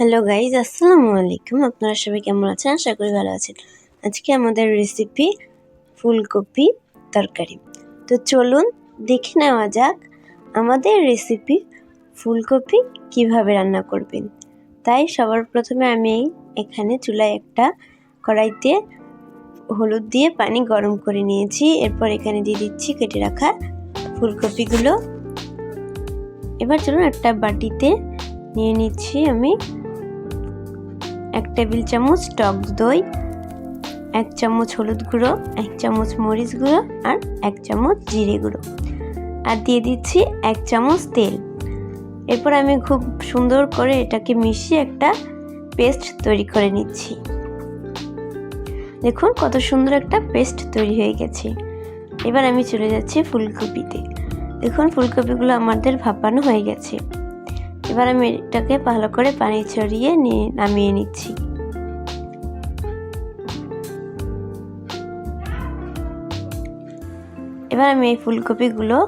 Hello guys আসসালামু আলাইকুম আপনারা সবাই কেমন আছেন আশা করি ভালো আছেন আজকে আমাদের রেসিপি ফুলকপি তরকারি তো চলুন দেখে নেওয়া যাক আমাদের রেসিপি ফুলকপি কীভাবে রান্না করবেন তাই সবার প্রথমে আমি এখানে চুলায় একটা কড়াইতে হলুদ দিয়ে পানি গরম করে নিয়েছি এরপর এখানে দিয়ে দিচ্ছি কেটে রাখা ফুলকপিগুলো এবার চলুন একটা বাটিতে নিয়ে নিচ্ছি আমি এক টেবিল চামচ টক দই, এক চামচ হলুদ গুঁড়ো, এক চামচ মরিচ গুঁড়ো আর এক চামচ জিরে গুঁড়ো। আর দিয়ে দিচ্ছি এক চামচ তেল। এরপর আমি খুব সুন্দর করে এটাকে মিশিয়ে একটা পেস্ট তৈরি করে নিচ্ছি। দেখুন কত সুন্দর একটা পেস্ট তৈরি হয়ে গেছে। এবার আমি চলে যাচ্ছি ফুলকপিতে। দেখুন ফুলকপিগুলো আমাদের ভাপানো হয়ে গেছে। এবার আমি এটাকে ভালো করে পানি ছড়িয়ে নিয়ে নামিয়ে নিচ্ছি। এবার আমি এই ফুলকপিগুলো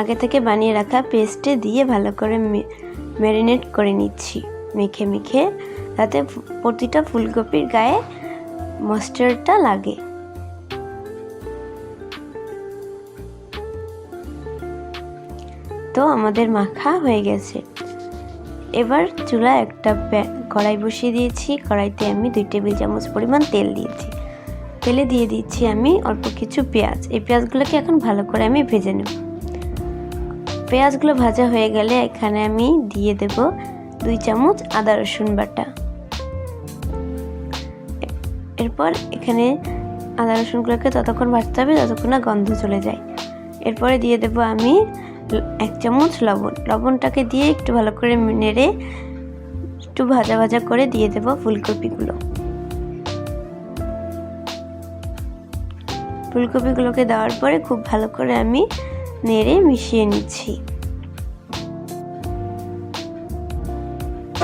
আগে থেকে বানিয়ে রাখা পেস্টে দিয়ে ভালো করে ম্যারিনেট করে নিচ্ছি। মেখে মেখে যাতে প্রতিটা ফুলকপির গায়ে মস্টারটা লাগে। তো আমাদের মাখা হয়ে গেছে। এবার চুলা একটা কড়াই বসিয়ে দিয়েছি। কড়াইতে আমি দুই টেবিল চামচ পরিমাণ তেল দিয়েছি। তেলে দিয়ে দিচ্ছি আমি অল্প কিছু পেঁয়াজ। এই পেঁয়াজগুলোকে এখন ভালো করে আমি ভেজে নেব। পেঁয়াজগুলো ভাজা হয়ে গেলে এখানে আমি দিয়ে দেব দুই চামচ আদা রসুন বাটা। এরপর এখানে আদা রসুনগুলোকে ততক্ষণ ভাজতে হবে যতক্ষণ না গন্ধ চলে যায়। এরপরে দিয়ে দেব আমি এক চামচ লবণ। লবণটাকে দিয়ে একটু ভালো করে নেড়ে একটু ভাজা ভাজা করে দিয়ে দেব ফুলকপিগুলো। ফুলকপিগুলোকে দেওয়ার পরে খুব ভালো করে আমি নেড়ে মিশিয়ে নিচ্ছি।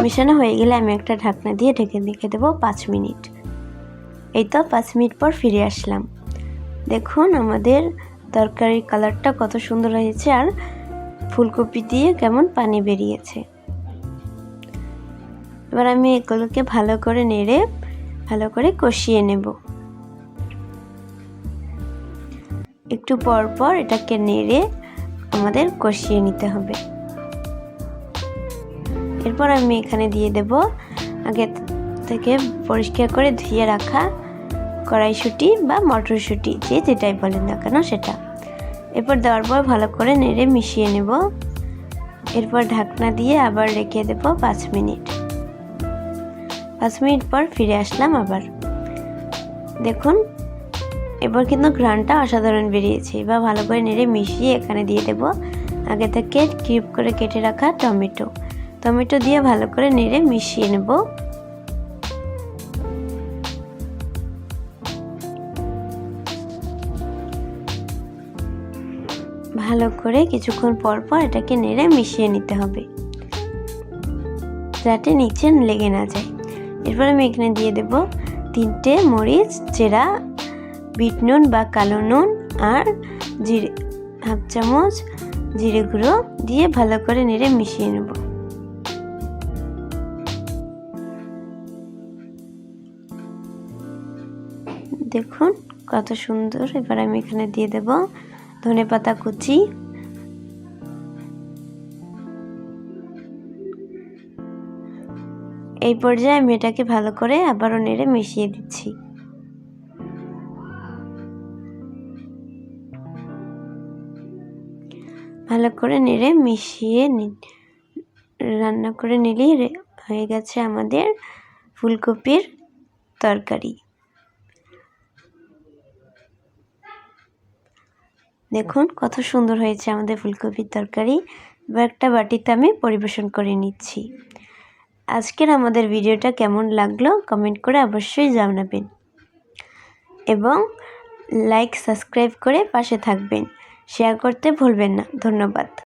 মেশানো হয়ে গেলে আমি একটা ঢাকনা দিয়ে ঢেকে রেখে দেবো পাঁচ মিনিট। এই তো পাঁচ মিনিট পর ফিরে আসলাম। দেখুন আমাদের তরকারির কালারটা কত সুন্দর হয়েছে আর ফুলকপি দিয়ে কেমন পানি বেরিয়েছে। এবার আমি এগুলোকে ভালো করে নেড়ে, ভালো করে কষিয়ে নেব। একটু পর পর এটাকে নেড়ে আমাদের কষিয়ে নিতে হবে। এরপর আমি এখানে দিয়ে দেব আগে থেকে পরিষ্কার করে ধুয়ে রাখা কড়াইশুটি বা মটরশুঁটি, যে যেটাই বলেন না কেন সেটা। এরপর দেওয়ার পর ভালো করে নেড়ে মিশিয়ে নেব। এরপর ঢাকনা দিয়ে আবার রেখে দেব পাঁচ মিনিট। পাঁচ মিনিট পর ফিরে আসলাম আবার। দেখুন এবার কিন্তু ঘ্রানটা অসাধারণ বেরিয়েছে। এবার ভালো করে নেড়ে মিশিয়ে এখানে দিয়ে দেব। আগে থেকে কিউব করে কেটে রাখা টমেটো। টমেটো দিয়ে ভালো করে নেড়ে মিশিয়ে নেব। ভালো করে কিছুক্ষণ পর পর এটাকে নেড়ে মিশিয়ে নিতে হবে। যাতে নিচে লেগে না যায়। এরপর আমি এখানে দিয়ে দেব তিনটে মরিচ, চেরা, বিট নুন বা কালো নুন আর জিরে, হাফ চামচ জিরে গুঁড়ো দিয়ে ভালো করে নেড়ে মিশিয়ে নেব। দেখুন কত সুন্দর। এবার আমি এখানে দিয়ে দেব ধনে পাতা কুচি। এই পর্যায়ে আমি এটাকে ভালো করে আবারও নেড়ে মিশিয়ে দিচ্ছি। ভালো করে নেড়ে মিশিয়ে রান্না করে নিলেই হয়ে গেছে আমাদের ফুলকপির তরকারি। দেখুন, কত সুন্দর হয়েছে আমাদের ফুলকপির তরকারি। এবার একটা বাটিতে আমি পরিবেশন করে নিচ্ছি। আজকের আমাদের ভিডিওটা কেমন লাগল কমেন্ট করে অবশ্যই জানাবেন। এবং লাইক, সাবস্ক্রাইব করে পাশে থাকবেন। শেয়ার করতে ভুলবেন না। ধন্যবাদ।